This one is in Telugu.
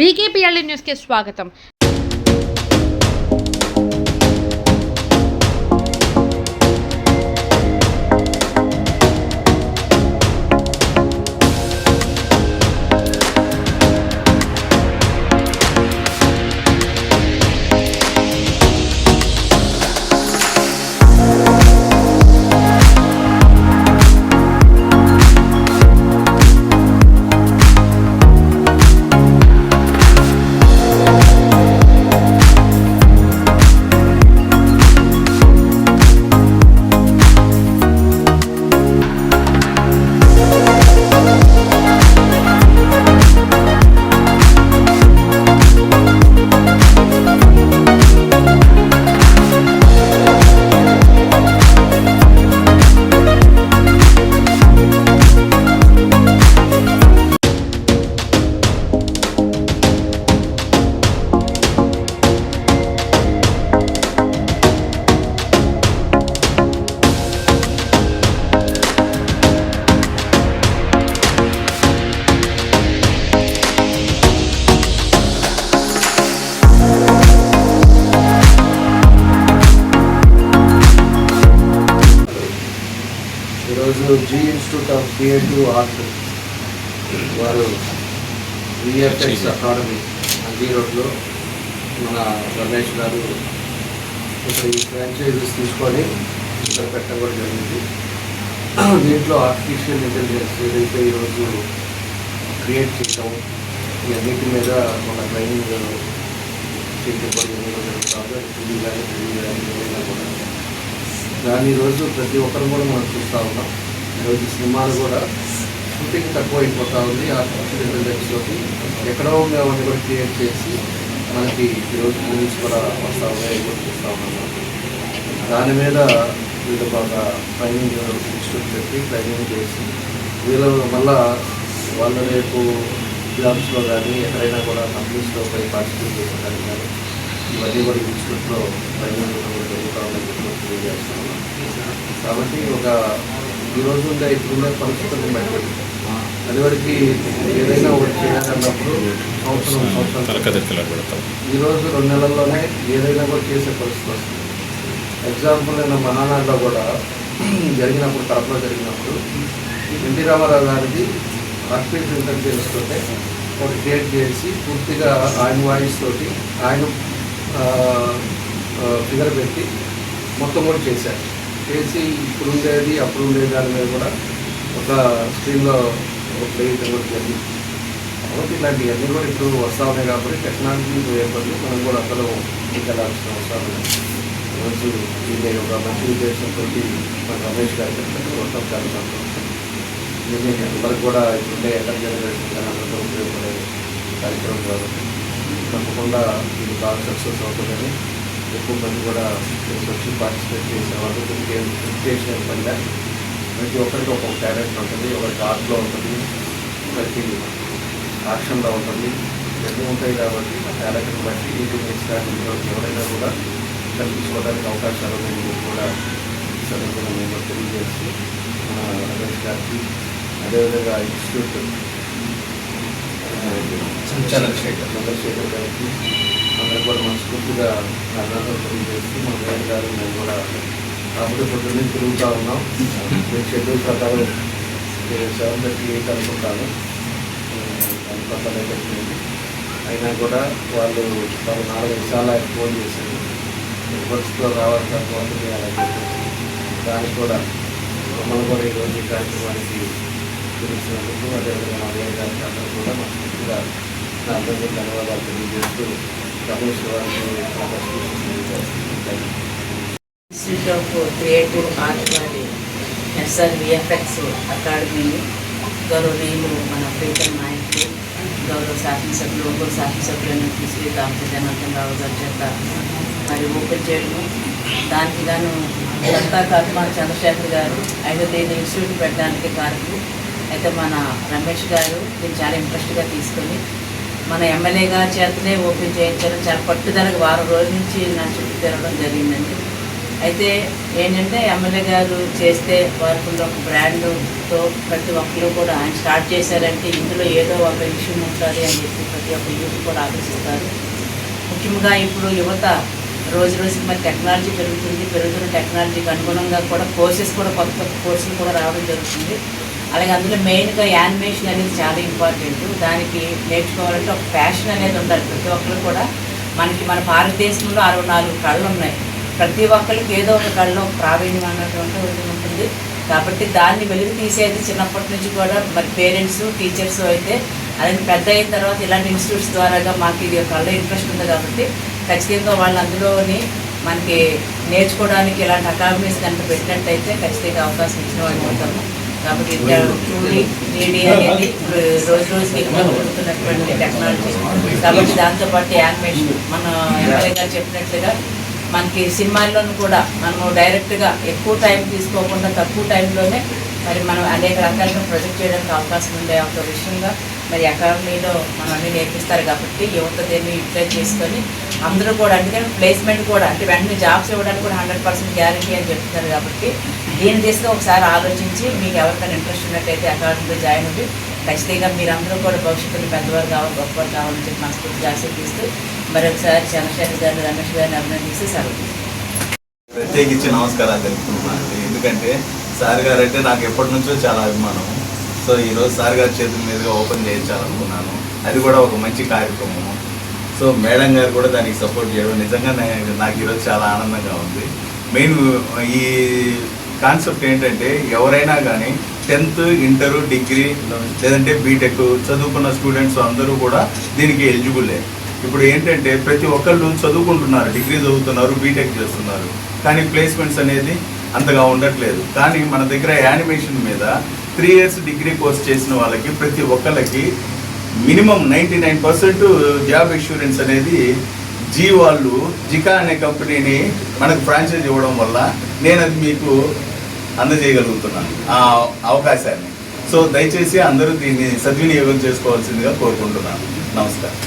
B K P L E న్యూస్కి స్వాగతం. ఈరోజు Zee institute of creative art వారు విఎఫ్ఎక్స్ అకాడమీ అంజీ రోడ్లో మన రమేష్ గారు ఇక్కడ ఈ ఫ్రాంచైజీస్ తీసుకొని ఇక్కడ పెట్టడం జరిగింది. దీంట్లో ఆర్టిఫిషియల్ ఇంటెలిజెన్స్ ఏదైతే ఈరోజు క్రియేట్ చేయటం ఇవన్నిటి మీద మన ట్రైనింగ్ చేయడం కూడా జరుగుతుంది? టీవీ కానీ టీవీ కానీ ఏదైనా కూడా. దాని ఈరోజు ప్రతి ఒక్కరు కూడా మనం చూస్తూ ఉన్నాం. ఈరోజు సినిమాలు కూడా షూటింగ్ తక్కువ అయిపోతూ ఉంది ఆర్టిఫిషియల్ ఇంటెలిజెన్స్లోకి ఎక్కడో ఉంది అవన్నీ కూడా క్రియేట్ చేసి మనకి ఈరోజు మూవీస్ కూడా వస్తూ ఉన్నాయి కూడా చూస్తూ ఉన్నాం. దాని మీద వీళ్ళు బాగా ట్రైనింగ్ ఇన్స్టిట్యూట్ పెట్టి ట్రైనింగ్ చేసి వీళ్ళు మళ్ళా వాళ్ళు రేపు జాబ్స్లో కానీ ఎక్కడైనా కూడా కంపెనీస్లో పోయి పార్టిసిపేట్ చేసేదానికి కానీ ఇవన్నీ కూడా ఇన్స్టిట్యూట్లో ట్రైనింగ్ ఇవ్వడం కూడా జరుగుతూ ఉందని కాబట్టి ఒక ఈ రోజు ఉండే ఇప్పుడున్న పరిస్థితులను బట్టి అదివరకు ఏదైనా ఒకటి చేయాలన్నప్పుడు సంవత్సరం సంవత్సరం ఈరోజు రెండు నెలల్లోనే ఏదైనా కూడా చేసే పరిస్థితి వస్తుంది. ఎగ్జాంపుల్ నేను మహానాడులో కూడా జరిగినప్పుడు కడపలో జరిగినప్పుడు ఎన్టీ రామారావు గారిది ఆర్టిఫిషియల్ ఇంటెలిజెన్స్ తోటే ఒకటి క్రియేట్ చేసి పూర్తిగా ఆయన వాయిస్ తోటి ఆయన ఫిగర్ పెట్టి మొత్తం కూడా చేశారు. చేసి ఇప్పుడు ఉండేది అప్పుడు ఉండేది దాని మీద కూడా ఒక స్క్రీన్లో ఒక చేయడం కూడా జరిగింది కాబట్టి ఇలాంటివన్నీ కూడా ఇప్పుడు వస్తూ ఉన్నాయి కాబట్టి టెక్నాలజీ ఏర్పడి మనం కూడా అందరూ ఇంకెళ్ళాల్సిన అవసరం ఉంది ఈరోజు దీన్ని ఒక మంచి ఉద్దేశంతో మన రమేష్ గారి చెప్పినట్టు మొత్తం చాలా సంతోషం దీన్ని అందరికి కూడా ఇప్పుడుండే ఎక్కడ జనరేషన్ కానీ ఉపయోగపడే కార్యక్రమం కాబట్టి తప్పకుండా ఇది బాగా సక్సెస్ అవుతుందని ఎక్కువ మంది కూడా వచ్చి పార్టిసిపేట్ చేసే వాళ్ళు దీనికి ఇన్విటేషన్ పనిగా ప్రతి ఒక్కరికి ఒక్కొక్క టాలెంట్ ఉంటుంది ఒకరికి ఆర్ట్లో ఉంటుంది ఒకరికి యాక్షన్లో ఉంటుంది. ఇవన్నీ ఉంటాయి కాబట్టి ఆ టాలెంట్ని బట్టి ఇది స్టార్టింగ్లో ఎవరైనా కూడా కల్పించుకోవడానికి అవకాశాలు మేము కూడా సందర్భంగా మేము కూడా తెలియజేసి మన రమేష్ గారికి అదేవిధంగా ఇన్స్టిట్యూట్ చంద్రశేఖర్ చంద్రశేఖర్ గారికి అందరూ కూడా మనస్ఫూర్తిగా అభినందనలు తెలియజేస్తూ మా మేడం గారు మేము కూడా కాబట్టి పొద్దున్నే తిరుగుతూ ఉన్నాం. మేము షెడ్యూల్ ప్రకారం సెవెన్ థర్టీ ఎయిట్ అనుకుంటాను. అనుకుంటాను అయినా కూడా వాళ్ళు వాళ్ళు నాలుగైదు సార్లు ఆయన ఫోన్ చేశారు బస్సులో రావాల్సిన ఫోన్ చేయాలని చెప్పేసి దానికి కూడా మమ్మల్ని కూడా ఈరోజు కార్యక్రమానికి పిలిచినందుకు అదేవిధంగా మా వేరే గారికి అందరూ కూడా మనస్ఫూర్తిగా నా అందరికీ ధన్యవాదాలు తెలియజేస్తూ రమేష్ గారికి thank you institute of creative art వారి ఎస్ఆర్ విఎఫ్ఎక్స్ అకాడమీ గౌరవనీయులు మన ప్రీతం నాయకులు గౌరవ శాసనసభ్యులు ఒంగోలు శాసనసభ్యులను శ్రీ దామోదర జనార్దన్ రావు గారి చేత మరి ఓపెన్ చేయడము. దానికి గాను దత్తా కర్మ చంద్రశేఖర్ గారు ఐదో తేదీ ఇన్స్టిట్యూట్ పెట్టడానికి కారణం అయితే మన రమేష్ గారు దీన్ని చాలా ఇంట్రెస్ట్గా తీసుకొని మన ఎమ్మెల్యే గారి చేతనే ఓపెన్ చేయించడం చాలా పట్టుదలకు వారం రోజుల నుంచి నా చుట్టూ తిరగడం జరిగిందండి. అయితే ఏంటంటే ఎమ్మెల్యే గారు చేస్తే వారికి ఒక బ్రాండ్తో ప్రతి ఒక్కరు కూడా ఆయన స్టార్ట్ చేశారంటే ఇందులో ఏదో ఒక విషయం ఉంటుంది అని చెప్పి ప్రతి ఒక్క యూత్ కూడా ఆలోచిస్తారు ముఖ్యంగా ఇప్పుడు యువత రోజు రోజుకి మరి టెక్నాలజీ పెరుగుతుంది. పెరుగుతున్న టెక్నాలజీకి అనుగుణంగా కూడా కోర్సెస్ కూడా కొత్త కొత్త కోర్సులు కూడా రావడం జరుగుతుంది. అలాగే అందులో మెయిన్గా యానిమేషన్ అనేది చాలా ఇంపార్టెంట్. దానికి నేర్చుకోవాలంటే ఒక ప్యాషన్ అనేది ఉండాలి. ప్రతి ఒక్కరు కూడా మనకి మన భారతదేశంలో అరవై నాలుగు కళ్ళు ఉన్నాయి ప్రతి ఒక్కరికి ఏదో ఒక కళ్ళలో ప్రావీణ్యం అన్నటువంటి ఒకటి ఉంటుంది. కాబట్టి దాన్ని వెలుగు తీసేది చిన్నప్పటి నుంచి కూడా మరి పేరెంట్స్ టీచర్స్ అయితే అలాగే పెద్ద అయిన తర్వాత ఇలాంటి ఇన్స్టిట్యూట్స్ ద్వారాగా మాకు ఇది కళ్ళ ఇంట్రెస్ట్ ఉంది కాబట్టి ఖచ్చితంగా వాళ్ళు అందులోని మనకి నేర్చుకోవడానికి ఇలాంటి అకాడమీస్ కనుక పెట్టినట్టయితే ఖచ్చితంగా అవకాశం ఇచ్చిన వాళ్ళు అవుతాము. కాబట్టి ట్రూలీ త్రీడీ అనేది రోజు రోజుకి ఎక్కువ పెరుగుతున్నటువంటి టెక్నాలజీ కాబట్టి దాంతోపాటు యానిమేషన్ మన ఎమ్మెల్యే గారు చెప్పినట్లుగా మనకి సినిమాల్లోనూ కూడా మనము డైరెక్ట్గా ఎక్కువ టైం తీసుకోకుండా తక్కువ టైంలోనే మరి మనం అనేక రకాలుగా ప్రొజెక్ట్ చేయడానికి అవకాశం ఉండే ఒక విషయంగా మరి అకాడమీలో మనల్ని నేర్పిస్తారు కాబట్టి యువత దీన్ని యూటిలైజ్ చేసుకొని అందరూ కూడా అందుకని ప్లేస్మెంట్ కూడా అంటే వెంటనే జాబ్స్ ఇవ్వడానికి కూడా హండ్రెడ్ పర్సెంట్ గ్యారంటీ అని చెప్తున్నారు కాబట్టి దీని తీసుకుని ఒకసారి ఆలోచించి మీకు ఎవరికైనా ఇంట్రెస్ట్ ఉన్నట్టయితే అకాడమీలో జాయిన్ అవ్వి ఖచ్చితంగా మీరందరూ కూడా భవిష్యత్తులో పెద్దవారు కావాలి గొప్పవారు కావాలని చెప్పి మనస్ఫూర్తిగా ఆశీర్దిస్తూ మరొకసారి చంద్రశేఖర్ గారిని రమేష్ గారిని అభినందిస్తూ సెలవు. ప్రత్యేకించి నమస్కారాలు తెలుపుతున్నాను ఎందుకంటే సార్ గారు అంటే నాకు ఎప్పటి నుంచో చాలా అభిమానం. సో ఈరోజు సార్ గారి చేతుల మీదుగా ఓపెన్ చేయించాలనుకున్నాను. అది కూడా ఒక మంచి కార్యక్రమం సో మేడం గారు కూడా దానికి సపోర్ట్ చేయడం నిజంగా నాకు ఈరోజు చాలా ఆనందంగా ఉంది. మెయిన్ ఈ కాన్సెప్ట్ ఏంటంటే ఎవరైనా కానీ టెన్త్ ఇంటర్ డిగ్రీ లేదంటే బీటెక్ చదువుకున్న స్టూడెంట్స్ అందరూ కూడా దీనికి ఎలిజిబులే. ఇప్పుడు ఏంటంటే ప్రతి ఒక్కళ్ళు చదువుకుంటున్నారు డిగ్రీ చదువుతున్నారు బీటెక్ చేస్తున్నారు. కానీ ప్లేస్మెంట్స్ అనేది అంతగా ఉండట్లేదు. కానీ మన దగ్గర యానిమేషన్ మీద త్రీ ఇయర్స్ డిగ్రీ కోర్స్ చేసిన వాళ్ళకి ప్రతి ఒక్కళ్ళకి minimum ninety nine percent job insurance అనేది జీ వాళ్ళు జికా అనే కంపెనీని మనకు ఫ్రాంచైజ్ ఇవ్వడం వల్ల నేను అది మీకు అందజేయగలుగుతున్నాను ఆ అవకాశాన్ని. సో దయచేసి అందరూ దీన్ని సద్వినియోగం చేసుకోవాల్సిందిగా కోరుకుంటున్నాను. నమస్కారం.